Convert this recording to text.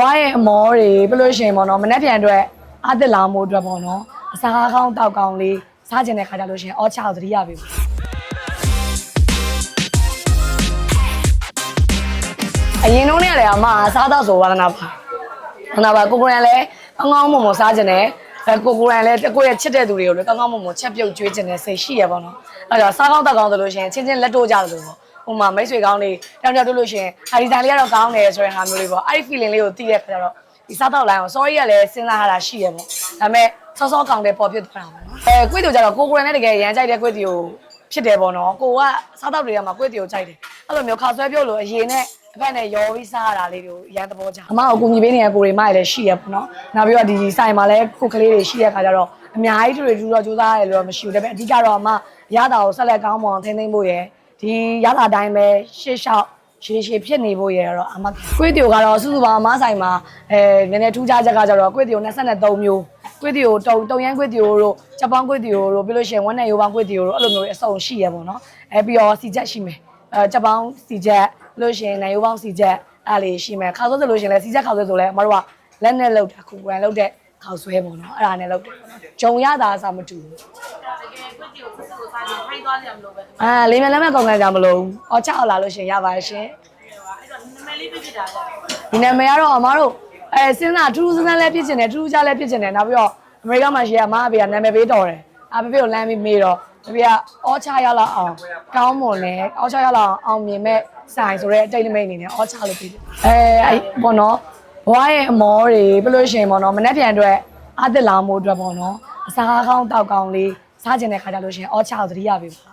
ဘွားရဲ့အမောတွေပြလို့ရှိရင်ပေါ့နော်မနေ့ပြန်အတွက်အသစ်လာမို့အတွက်ပေါ့နော်အစားကောင်းတောက်ကောင်းလေးစားကျင်တဲ့ခါကြလို့ရှိရင်အော်ချကိုသတိရပြီပေါ့အရင်တော့နေရတယ်အမအစားတော့ဆိုဝါသနာပါဝါသနာပါကိုကိုရန်လည်းအငောင်းမုံမစားကျင်တယ်အဲကိုကိုရန်လည်းကိုယ့်ရဲ့ချစ်တဲ့သူတွေကိုလည်းကောင်းကောင်းမွန်မွန်ချက်ပြုတ်ကျွေးကျင်တဲ့စိတ်ရှိရပါတော့အဲဒါစားကောင်းတောက်ကောင်းဆိုလို့ရှိရင်ချင်းချင်းလက်တို့ကြတယ်လို့ပေါ့ ဟိုမှာမိတ်ဆွေကောင်းတွေတောင်တောင်တို့လို့ရှိရင်အဒီဇိုင်းလေးကတော့ကောင်းတယ်ဆိုတဲ့ဟာမျိုးလေးပေါ့အဲ့ဒီ feeling လေးကိုသိတဲ့ခါကျတော့ဒီစားတော့လိုင်းကို sorry ရလည်းစဉ်းစားရတာရှိရပေါ့ဒါပေမဲ့စောစောကောင်းတဲ့ပေါ်ပြစ်သွားတာပေါ့နော်အဲကွေးတူကြတော့ကိုကိုရန်နဲ့တကယ်ရမ်းကြိုက်တဲ့ကွေးတူကိုဖြစ်တယ်ပေါ့နော်ကိုကစားတော့တွေကမှကွေးတူကိုကြိုက်တယ်အဲ့လိုမျိုးခါဆွဲပြုတ်လို့အရင်နဲ့အဖက်နဲ့ရောပြီးစားရတာလေးတွေကိုရမ်းသဘောကျအမအကူညီပေးနေတဲ့ကိုတွေမရလည်းရှိရပေါ့နော်နောက်ပြီးတော့ဒီဆိုင်မှာလည်းခုကလေးတွေရှိရခါကျတော့အများကြီးတွေတူတော့ကြိုးစားရတယ်လို့တော့မရှိဘူးဒါပေမဲ့အဓိကတော့အမရတာကိုဆက်လက်ကောင်းမွန်ထိန်းသိမ်းဖို့ရယ် ဒီရတာတိုင်းပဲရှေ့လျှောက်ရှည်ရှည်ဖြစ်နေဖို့ရတော့အမကွေးတီကိုကတော့စုစုပေါင်းအမဆိုင်မှာအဲနည်းနည်းထူးခြားချက်ကကြတော့ကွေးတီကို23မျိုးကွေးတီကိုတုံတုံရန်ကွေးတီကိုတို့ချက်ပေါင်းကွေးတီကိုတို့ပြီးလို့ရှိရင်ဝမ်းနဲ့ရိုးပေါင်းကွေးတီကိုတို့အဲ့လိုမျိုးတွေအစုံရှိရပေါ့နော်အဲပြီးတော့စီချက်ရှိမယ်အဲချက်ပေါင်းစီချက်ပြီးလို့ရှိရင်နိုင်ရိုးပေါင်းစီချက်အဲ့လေးရှိမယ်ခါဆိုဆိုလို့ရှိရင်လည်းစီချက်ခါဆိုဆိုလည်းအမတို့ကလက်နဲ့လောက်တာခုကွန်လောက်တဲ့ခေါက်ဆွဲပေါ့နော်အဲ့ဒါနဲ့လောက်တယ်ဂျုံရတာအစားမတူဘူးတကယ်ကွက်တီ ကိုဆက်ကိုစားရင်ခိုင်းသွားကြမလို့ပဲအဲ့အာလေးမလက်မဲ့ကုန်ကန်ကြမလို့။အော်ချအောင်လာလို့ရှင်ရပါတယ်ရှင်တော့နမလေးပြပြတာကြ။ဒီနာမည်ကတော့အမားတို့အဲစဉ်းစားထူးထူးဆန်းဆန်းလည်းဖြစ်ကျင်တယ်ထူးထူးခြားလည်းဖြစ်ကျင်တယ်နောက်ပြီးတော့အမေရိကန်မှာရှိရအမအဖေကနာမည်ပေးတော်တယ်။အဖေဖေကိုလမ်းပြီးမေးတော့အဖေကအော်ချရလောက်အောင်ကောင်းမွန်တယ်အော်ချရလောက်အောင်အောင်မြင်မဲ့ဆိုင်ဆိုတဲ့အတိတ်နမိတ်အနေနဲ့အော်ချလို့ပြီးတယ်။အဲအဲ့ပေါ့နော်ဘွားရဲ့အမောတွေပြလို့ရှိရင်ပေါ့နော်မနေ့ပြန်အတွက်အသစ်လာမို့အတွက်ပေါ့နော်အစားကောင်းတောက်ကောင်းလေး စားကျင်တဲ့ခါကြလို့ရှိရင်အော်ချောက်သတိရပြီပါ